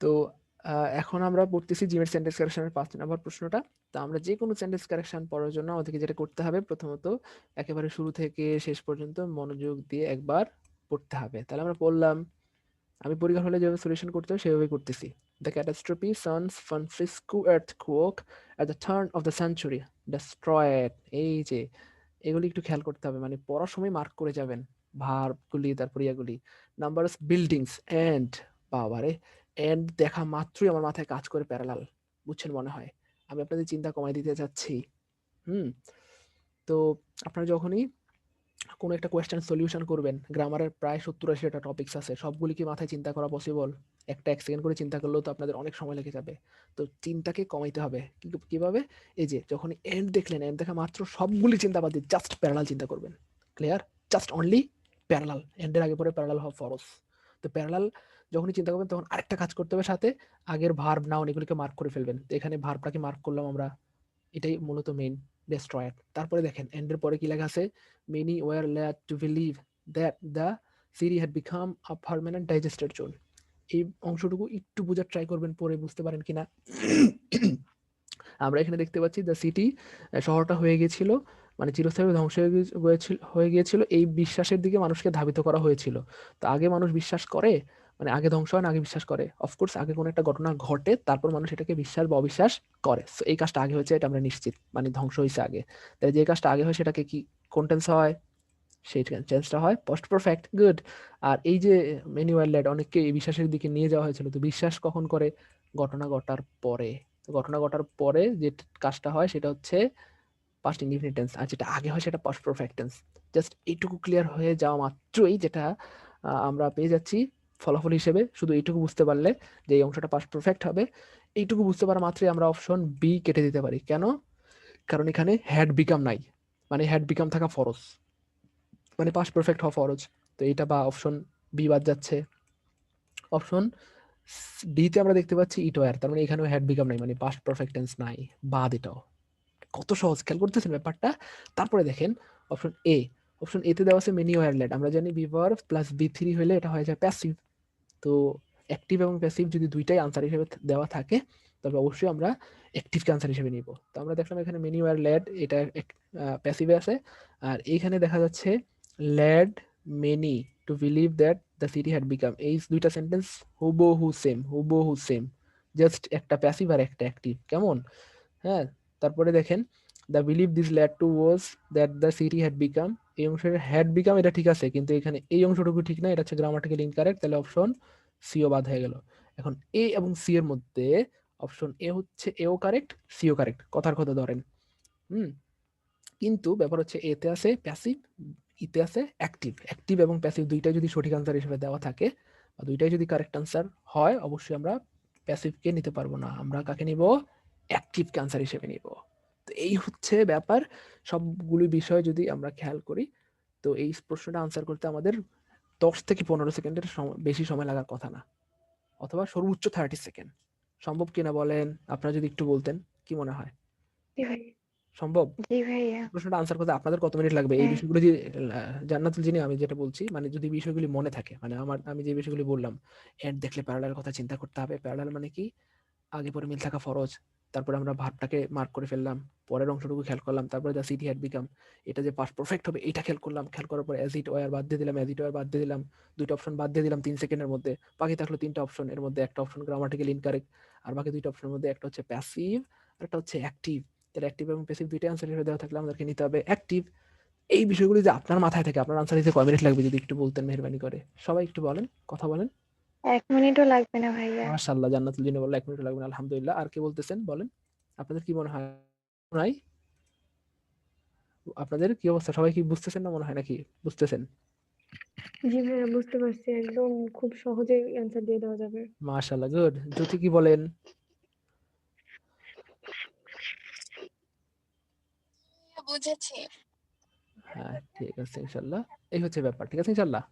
তো এখন আমরা পড়তেছি জিমের সেন্টেন্স কারেকশনের পাঁচ নাম্বার প্রশ্নটা। তো আমরা যে কোনো সেন্টেন্স কারেকশন পড়ার জন্য আমাদেরকে যেটা করতে হবে প্রথমত একেবারে শুরু থেকে শেষ পর্যন্ত মনোযোগ দিয়ে একবার পড়তে হবে। তাহলে আমরা পড়লাম, আমি পরীক্ষার হলে যেভাবে সলিউশন করতে হবে সেভাবেই করতেছি। The catastrophe San Francisco earthquake at the turn of the century destroyed এই যে, এগুলি একটু খেয়াল করতে হবে। মানে পড়ার সময় মার্ক করে যাবেন। ভার্বগুলি তারপর ইয়াগুলি নাম্বার অফ বিল্ডিংস এন্ড বাবারে। এন্ড দেখা মাত্রই আমার মাথায় কাজ করে প্যারালাল বুঝছেন মনে হয়? আমি আপনাদের চিন্তা কমাই দিতে চাচ্ছি। হুম? তো আপনারা যখনই কোনো একটা কোয়েশ্চেন সলিউশন করবেন গ্রামারের প্রায় সত্তর আশিটা টপিকস আছে, সবগুলি কি মাথায় চিন্তা করা পসিবল একটা এক সেকেন্ড করে চিন্তা করলেও তো আপনাদের অনেক সময় লেগে যাবে। তো চিন্তাকে কমাইতে হবে। কীভাবে? এই যে যখন এন্ড দেখলেন এন্ড দেখা মাত্র সবগুলি চিন্তা বাদ দিয়ে জাস্ট প্যারালাল চিন্তা করবেন। ক্লিয়ার জাস্ট অনলি প্যারালাল এন্ডের আগে পরে প্যারালাল হওয়া ফরস তো প্যারালাল যখনই চিন্তা করবেন তখন আরেকটা কাজ করতে হবে সাথে। আগের ভার্ব নাউন এগুলিকে মার্ক করে ফেলবেন। তো এখানে ভার্বটাকে মার্ক করলাম আমরা। এটাই মূলত মেইন ডেস্ট্রয়ার তারপরে দেখেন এন্ডের পরে কি লেখা আছে? Many were led to believe that the city had become a permanent digested zone এই অংশটুকু একটু বোঝার ট্রাই করবেন, পরে বুঝতে পারেন কিনা। আমরা এখানে দেখতে পাচ্ছি দ্য সিটি শহরটা হয়ে গেছিল মানে চিরস্থায়ী ধ্বংস হয়ে গিয়েছিল। এই বিশ্বাসের দিকে মানুষকে ধাবিত করা হয়েছিল। তো আগে মানুষ বিশ্বাস করে মানে আগে ধ্বংস হয় না, আগে বিশ্বাস করে। অফকোর্স আগে কোনো একটা ঘটনা ঘটে, তারপর মানুষ এটাকে বিশ্বাস বা অবিশ্বাস করে। সো এই কাজটা আগে হয়েছে, এটা আমরা নিশ্চিত। মানে ধ্বংস হয়েছে আগে। তাই যে কাজটা আগে হয়, সেটাকে কি কোন টেন্স হয়? সেই চেঞ্জটা হয়। পোস্ট পারফেক্ট গুড আর এই যে ম্যানুয়াল লেড অনেককে এই বিশ্বাসের দিকে নিয়ে যাওয়া হয়েছিল। তো বিশ্বাস কখন করে? ঘটনা ঘটার পরে। ঘটনা ঘটার পরে যে কাজটা হয়, সেটা হচ্ছে পাস্ট ইনডিফিনিট টেন্স আর যেটা আগে হয়, সেটা পাস্ট পারফেক্ট টেন্স জাস্ট এইটুকু ক্লিয়ার হয়ে যাওয়া মাত্রই যেটা আমরা পেয়ে যাচ্ছি। ফলাফল হিসেবে শুধু এইটুকু বুঝতে পারলে যে এই অংশটা পাস্ট পারফেক্ট হবে। এইটুকু বুঝতে পারা মাত্রই আমরা অপশন বি কেটে দিতে পারি। কেন? কারণ এখানে হ্যাড বিকাম নাই। মানে হ্যাড বিকাম থাকা ফরজ। মানে পাস্ট পারফেক্ট হওয়া ফরজ। তো এইটা বা অপশন বি বাদ যাচ্ছে। অপশন ডিতে আমরা দেখতে পাচ্ছি ইট ওয়ার তার মানে এখানেও হ্যাড বিকাম নাই। মানে পাস্ট পারফেক্ট টেন্স নাই। বাদ এটাও। কত সহজ। খেয়াল করতেছেন ব্যাপারটা? তারপরে দেখেন অপশন এ অপশন এতে দেওয়া আছে মেনি ওয়ারলেট আমরা জানি বিভার প্লাস বি থ্রি হলে এটা হয়ে যায় প্যাসিভ তো অ্যাক্টিভ এবং প্যাসিভ যদি দুইটাই আনসার হিসেবে দেওয়া থাকে তবে অবশ্যই আমরা অ্যাক্টিভকে আনসার হিসেবে নিব। তো আমরা দেখলাম এখানে মেনি ওয়ার ল্যাড এটা প্যাসিভে আছে। আর এইখানে দেখা যাচ্ছে led many to believe that the city had become এই দুইটা সেন্টেন্স হুবহু সেম হুবহু সেম জাস্ট একটা প্যাসিভ আর একটা অ্যাক্টিভ কেমন? হ্যাঁ তারপরে দেখেন the believe this led to was that the city had become এই অংশের হ্যাড বিকাম এটা ঠিক আছে, কিন্তু এখানে এই অংশটুকু ঠিক না, এটা হচ্ছে গ্রামাটিক্যাল ইনকারেক্ট তাহলে অপশন সিও বাদ হয়ে গেল। এখন এ এবং সি এর মধ্যে অপশন এ হচ্ছে এও কারেক্ট সিও কারেক্ট কথার কথা ধরেন। হুম? কিন্তু ব্যাপার হচ্ছে এতে আছে প্যাসিভ ইতে আছে অ্যাক্টিভ অ্যাক্টিভ এবং প্যাসিভ দুইটাই যদি সঠিক আনসার হিসেবে দেওয়া থাকে, বা দুইটাই যদি কারেক্ট আনসার হয়, অবশ্যই আমরা প্যাসিভকে নিতে পারব না। আমরা কাকে নিব? অ্যাক্টিভকে আনসার হিসেবে নিব। এই হচ্ছে ব্যাপার। সবগুলি বিষয় যদি আমরা খেয়াল করি তো এই প্রশ্নটা আনসার করতে আমাদের দশ থেকে পনেরো সেকেন্ডের বেশি সময় লাগার কথা না। অথবা সর্বোচ্চ থার্টি সেকেন্ড সম্ভব কিনা বলেন? আপনারা যদি একটু বলতেন কি মনে হয়? সম্ভব? প্রশ্নটা আনসার করতে আপনাদের কত মিনিট লাগবে? এই হ্যাঁ। বিষয়গুলো আহ, জান্নাতুল যিনি আমি যেটা বলছি মানে যদি বিষয়গুলি মনে থাকে মানে আমার আমি যে বিষয়গুলি বললাম এড দেখলে প্যারালাল কথা চিন্তা করতে হবে। প্যারালাল মানে কি? আগে পরে মিল থাকা ফরজ। তারপরে আমরা ভাবটাকে মার্ক করে ফেললাম। পরের অংশটুকু খেয়াল করলাম, তারপরে দ্য সিটি হ্যাড বিকাম এটা যে পাস পারফেক্ট হবে এটা খেয়াল করলাম। খেয়াল করার পরে অ্যাজ ইট ওয়ার বাদ দিয়ে দিলাম অ্যাজ ইট ওয়ার বাদ দিয়ে দিলাম। দুইটা অপশন বাদ দিয়ে দিলাম তিন সেকেন্ডের মধ্যে। বাকি থাকল তিনটা অপশন এর মধ্যে একটা অপশন গ্রামাটিক্যাল ইনকারেক্ট আর বাকি দুইটা অপশনের মধ্যে একটা হচ্ছে প্যাসিভ আর একটা হচ্ছে অ্যাক্টিভ তাহলে অ্যাক্টিভ এবং প্যাসিভ দুইটা আনসার হিসেবে দেওয়া থাকলে আমাদেরকে নিতে হবে অ্যাক্টিভ এই বিষয়গুলি যে আপনার মাথায় থাকে, আপনার আনসার দিতে কয় মিনিট লাগবে যদি একটু বলতেন মেহরবানি করে? সবাই একটু বলেন, কথা বলেন। এক মিনিটও লাগবে না ভাইয়া। মাশাআল্লাহ জান্নাতুল জিনে বলল এক মিনিট লাগবে না আলহামদুলিল্লাহ। আর কে বলতেছেন বলেন। আপনাদের কি মনে হয়? নাই? আপনাদের কি অবস্থা? সবাই কি বুঝতেছেন না মনে হয় নাকি? বুঝতেছেন? জি ভাইয়া বুঝতে পারছি। একদম খুব সহজেই অ্যান্সার দিয়ে দেওয়া যাবে। মাশাআল্লাহ গুড জ্যোতি কি বলেন? বুঝেছি। হ্যাঁ ঠিক আছে ইনশাল্লাহ এই হচ্ছে ব্যাপার ঠিক আছে ইনশাল্লাহ